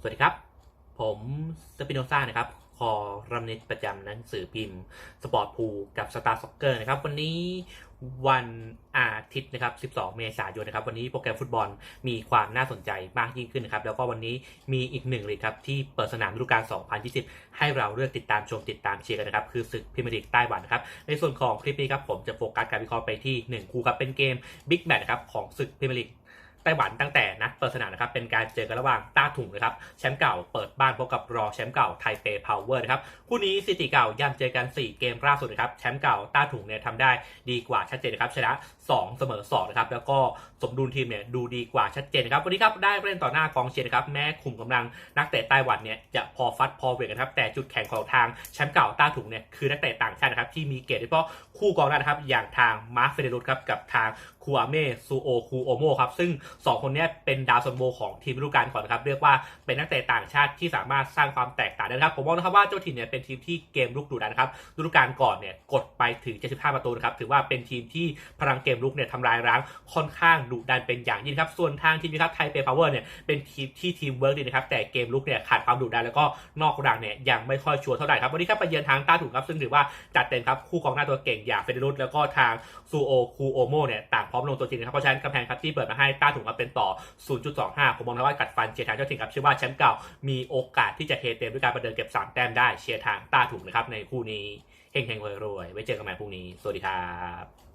สวัสดีครับ ผมสปิโนซ่านะครับ คอรัมนิตประจำหนังสือพิมพ์ สปอร์ตพูกับสตาร์ซ็อกเกอร์นะครับ วันนี้วันอาทิตย์นะครับ 12 เมษายนนะครับ วันนี้โปรแกรมฟุตบอลมีความน่าสนใจมากยิ่งขึ้นนะครับ แล้วก็วันนี้มีอีกหนึ่งเลยครับ ที่เปิดสนามฤดูกาล 2020 ให้เราเลือกติดตามชมติดตามเชียร์กันนะครับ คือศึกพรีเมียร์ลีกไต้หวันนะครับ ในส่วนของคลิปนี้ครับ ผมจะโฟกัสการวิเคราะห์ไปที่ 1 คู่ครับ เป็นเกมบิ๊กแมตช์นะครับของศึกพรีเมียร์ลีกไต้หวันตั้งแต่ เปิดสนามนะครับเป็นการเจอกันระหว่างต้าถุงนะครับแชมป์เก่าเปิดบ้านพบกับรองแชมป์เก่าไทเปพาวเวอร์นะครับคู่นี้สิติเก่าย่ำเจอกัน 4 เกมล่าสุดนะครับแชมป์เก่าต้าถุงเนี่ยทำได้ดีกว่าชัดเจนนะครับชนะ 2 เสมอ2นะครับแล้วก็สมดุลทีมเนี่ยดูดีกว่าชัดเจนนะครับวันนี้ครับได้เล่นต่อหน้ากองเชียร์นะครับแม้คุมกำลังนักเตะไต้หวันเนี่ยจะพอฟัดพอเวี่ยงนะครับแต่จุดแข็งของทางแชมป์เก่าต้าถุงเนี่ยคือนักเตะต่างชาตินะครับที่มีเกรดโดยเฉพาะคู่กองหน้านะครับอย่างทางมาร์คเฟเดรุสครับกับทางคูอาเม่ซูโอคูโอโมครับซึ่ง 2 คนนี้เป็นดาวซันโบของทีมฤดูกาลก่อนนะครับ เรียกว่าเป็นนักเตะต่างชาติที่สามารถสร้างความแตกต่างได้นะครับ ผมมองนะครับว่าเจ้าถิ่นเนี่ยเป็นทีมที่เกมลุกดุดันนะครับฤดูกาลก่อนเนี่ยกดไปถึง 75 ประตูนะครับถือว่าเป็นทีมที่พลังเกมลุกเนี่ยทำลายร้างค่อนข้างดุดันเป็นอย่างยิ่งครับส่วนทางทีมนะครับไทเปพาวเวอร์เนี่ยเป็นทีมที่ทีมเวิร์กดีนะครับแต่เกมลุกเนี่ยขาดความดุดันแล้วก็นอกรางเนี่ยยังไม่ค่อยชัวร์เท่าไหร่ครับวันนี้ครับไปเยือนทางต้าถุงครับซึ่งถือว่าจัดเต็มครับคู่กองหน้าตัวเก่งอย่างเฟเดรุสแล้วก็ทางซูโอคูโอโมเนี่ยต่างพร้อมลงตัวจริงนะครับเพราะฉะนั้นกำแพงครับที่เปิดมาให้ต้าถุงครับเป็นต่อ0.25 ผมมองนะว่ากัดฟันเชียร์ทางเจ้าถิ่นครับเชื่อว่าแชมป์เก่ามีโอกาสที่จะเทเต็มด้วยการประเดิมเก็บ 3 แต้มได้เชียร์ทางต้าถุงนะครับในคู่นี้เฮงเฮงรวยรวยไว้เจอกันใหม่พรุ่งนี้ สวัสดีครับ